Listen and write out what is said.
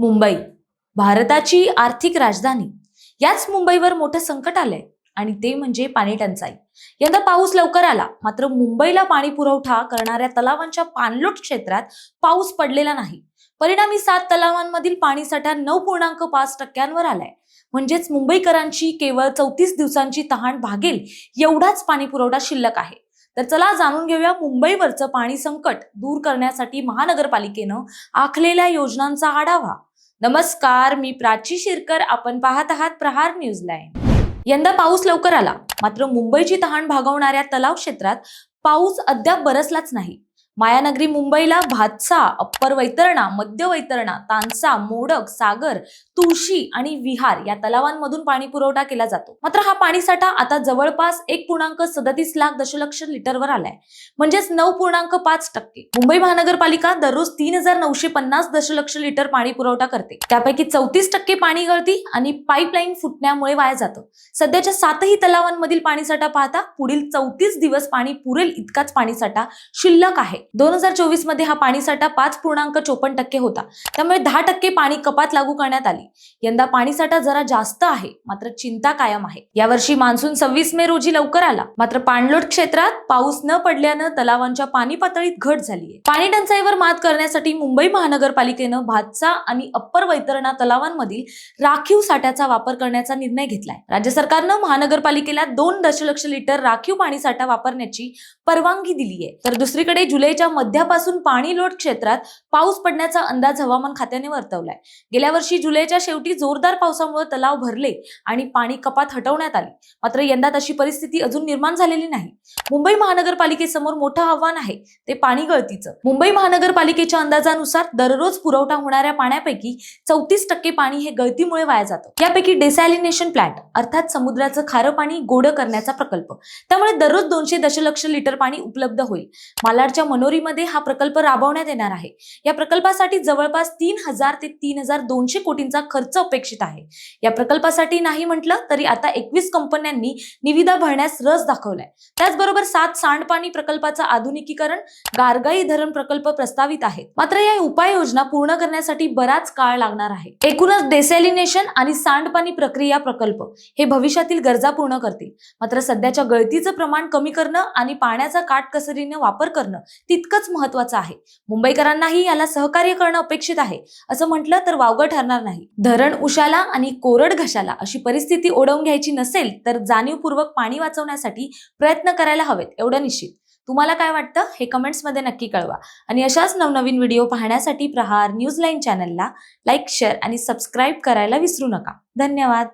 मुंबई भारताची आर्थिक राजधानी. याच मुंबईवर मोठं संकट आलंय आणि ते म्हणजे पाणी टंचाई. यंदा पाऊस लवकर आला मात्र मुंबईला पाणी पुरवठा करणाऱ्या तलावांच्या पाणलोट क्षेत्रात पाऊस पडलेला नाही. परिणामी सात तलावांमधील पाणीसाठा नऊ पूर्णांक पाच टक्क्यांवर आलाय. म्हणजेच मुंबईकरांची केवळ चौतीस दिवसांची तहान भागेल एवढाच पाणी पुरवठा शिल्लक आहे. तर चला जाणून घेऊया मुंबईवरचं पाणी संकट दूर करण्यासाठी महानगरपालिकेनं आखलेल्या योजनांचा आढावा. नमस्कार मी प्राची शिरकर. आपण पाहत आहात प्रहार न्यूज लाईन. यंदा पाऊस लवकर आला मात्र मुंबईची तहान भागवणाऱ्या तलाव क्षेत्रात पाऊस अद्याप बरसलाच नाही. मायानगरी मुंबईला भातसा अप्पर वैतरणा मध्य वैतरणा तानसा मोडक सागर तुळशी आणि विहार या तलावांमधून पाणी पुरवठा केला जातो. मात्र हा पाणीसाठा आता जवळपास एक पूर्णांक सदतीस लाख दशलक्ष लिटरवर आलाय. म्हणजेच नऊ पूर्णांक पाच टक्के. मुंबई महानगरपालिका दररोज तीन हजार नऊशे पन्नास दशलक्ष लिटर पाणी पुरवठा करते. त्यापैकी चौतीस टक्के पाणी गळती आणि पाईपलाईन फुटण्यामुळे वाया जातं. सध्याच्या सातही तलावांमधील पाणीसाठा पाहता पुढील चौतीस दिवस पाणी पुरेल इतकाच पाणीसाठा शिल्लक आहे. दोन हजार चोवीसमध्ये हा पाणीसाठा पाच पूर्णांक चोपन्न टक्के होता. त्यामुळे दहा टक्के पाणी कपात लागू करण्यात आली. यंदा पाणीसाठा जरा जास्त आहे मात्र चिंता कायम आहे. यावर्षी मान्सून सव्वीस मे रोजी लवकर आला. मात्र पाणलोट क्षेत्रात पाऊस न पडल्यानं तलावांच्या पाणी पातळीत घट झाली आहे पाणी टंचाईवर मात करण्यासाठी मुंबई महानगरपालिकेनं भातसा आणि अप्पर वैतरणा तलावांमधील राखीव साठ्याचा वापर करण्याचा निर्णय घेतलाय. राज्य सरकारनं महानगरपालिकेला दोन दशलक्ष लिटर राखीव पाणीसाठा वापरण्याची परवानगी दिली आहे तर दुसरीकडे जुलै जुलैच्या मध्यापासून पाणी लोट क्षेत्रात पाऊस पडण्याचा अंदाज हवामान खात्याने वर्तवलाय. गेल्या वर्षी जुलैच्या शेवटी जोरदार पावसामुळे तलाव भरले आणि पाणी कपात हटवण्यात आली. मात्र यंदा तशी परिस्थिती अजून निर्माण झालेली नाही. मुंबई महानगरपालिकेसमोर मोठं आव्हान आहे ते पाणी गळतीचं. मुंबई महानगरपालिकेच्या अंदाजानुसार दररोज पुरवठा होणाऱ्या पाण्यापैकी चौतीस टक्के पाणी हे गळतीमुळे वाया जातं. यापैकी डेसॅलिनेशन प्लांट अर्थात समुद्राचं खारं पाणी गोड करण्याचा प्रकल्प. त्यामुळे दररोज दोनशे दशलक्ष लिटर पाणी उपलब्ध होईल. मालाडच्या धानोरीमध्ये हा प्रकल्प राबवण्यात येणार आहे. या प्रकल्पासाठी जवळपास तीन हजार ते तीन हजार दोनशे कोटींचा खर्च अपेक्षित आहे. या प्रकल्पासाठी नाही म्हटलं तरी आता एकवीस कंपन्यांनी निविदा भरण्यास रस दाखवलाय. त्याचबरोबर सात सांडपाणी प्रकल्पाचं आधुनिकीकरण गारगाई धरण प्रकल्प प्रस्तावित आहेत. मात्र या उपाययोजना पूर्ण करण्यासाठी बराच काळ लागणार आहे. एकूणच डेसॅलिनेशन आणि सांडपाणी प्रक्रिया प्रकल्प हे भविष्यातील गरजा पूर्ण करतील. मात्र सध्याच्या गळतीचं प्रमाण कमी करणं आणि पाण्याचा काटकसरीने वापर करणं तितकंच महत्वाचं आहे. मुंबईकरांनाही याला सहकार्य करणं अपेक्षित आहे. असं म्हटलं तर वावगं ठरणार नाही. धरण उशाला आणि कोरड घशाला अशी परिस्थिती ओढवून घ्यायची नसेल तर जाणीवपूर्वक पाणी वाचवण्यासाठी प्रयत्न करायला हवेत एवढं निश्चित. तुम्हाला काय वाटतं? हे कमेंट्समध्ये नक्की कळवा. आणि अशाच नवनवीन व्हिडिओ पाहण्यासाठी प्रहार न्यूज लाईन चॅनलला लाईक शेअर आणि सबस्क्राईब करायला विसरू नका. धन्यवाद.